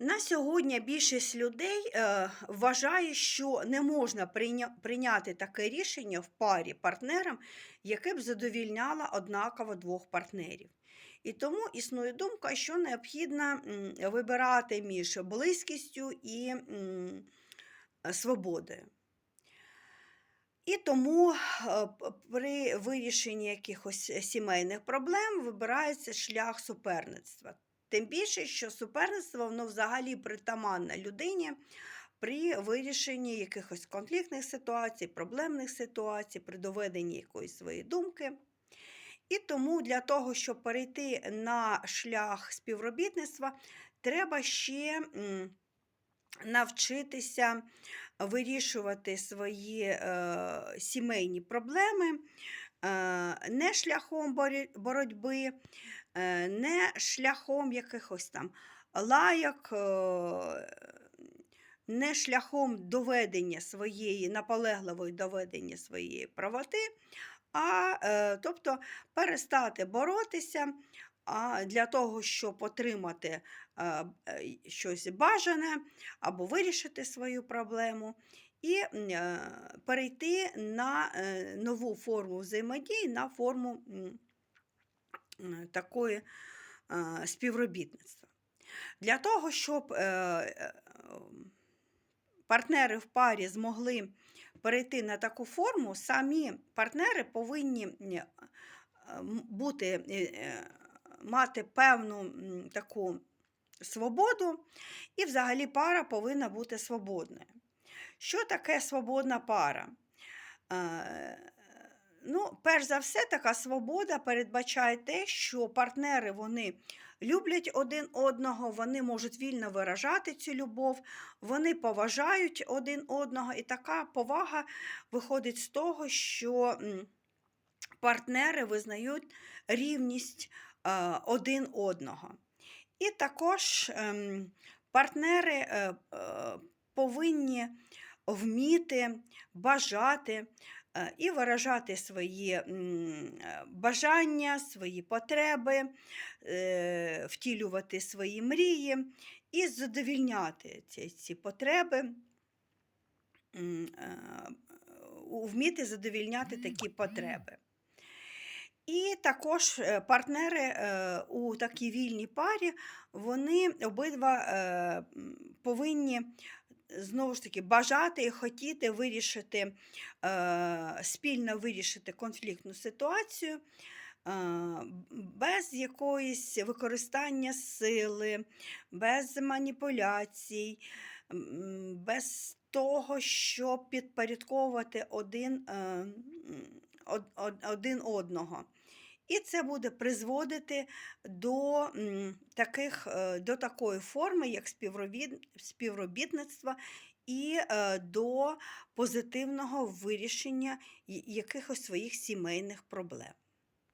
На сьогодні більшість людей е, вважає, що не можна прийня- прийняти таке рішення в парі партнерам, яке б задовільняло однаково двох партнерів. І тому існує думка, що необхідно вибирати між близькістю і свободою. І тому е, при вирішенні якихось сімейних проблем вибирається шлях суперництва. Тим більше, що суперництво воно взагалі притаманне людині при вирішенні якихось конфліктних ситуацій, проблемних ситуацій, при доведенні якоїсь своєї думки. І тому для того, щоб перейти на шлях співробітництва, треба ще навчитися вирішувати свої е, сімейні проблеми не шляхом боротьби, е, не шляхом якихось там лайок, е, не шляхом доведення своєї наполегливої доведення своєї правоти, а е, тобто перестати боротися. А для того, щоб отримати е, е, щось бажане або вирішити свою проблему, і е, перейти на е, нову форму взаємодії, на форму такої е, співробітництва. Для того, щоб партнери в парі змогли перейти на таку форму, самі партнери повинні бути, мати певну таку свободу, і взагалі пара повинна бути свободною. Що таке свободна пара? Е, Ну, перш за все, така свобода передбачає те, що партнери вони люблять один одного, вони можуть вільно виражати цю любов, вони поважають один одного, і така повага виходить з того, що партнери визнають рівність е, один одного. І також ем, партнери е, повинні вміти бажати е, і виражати свої е, бажання, свої потреби, е, втілювати свої мрії і задовільняти ці, ці потреби, вміти задовільняти такі потреби. І також партнери у такій вільній парі, вони обидва повинні знову ж таки бажати і хотіти вирішити, е, спільно вирішити конфліктну ситуацію. е, Без якоїсь використання сили, без маніпуляцій, без того, щоб підпорядковувати один, е, один одного. І це буде призводити до, таких, е, до такої форми, як співробітництво, і е, до позитивного вирішення якихось своїх сімейних проблем.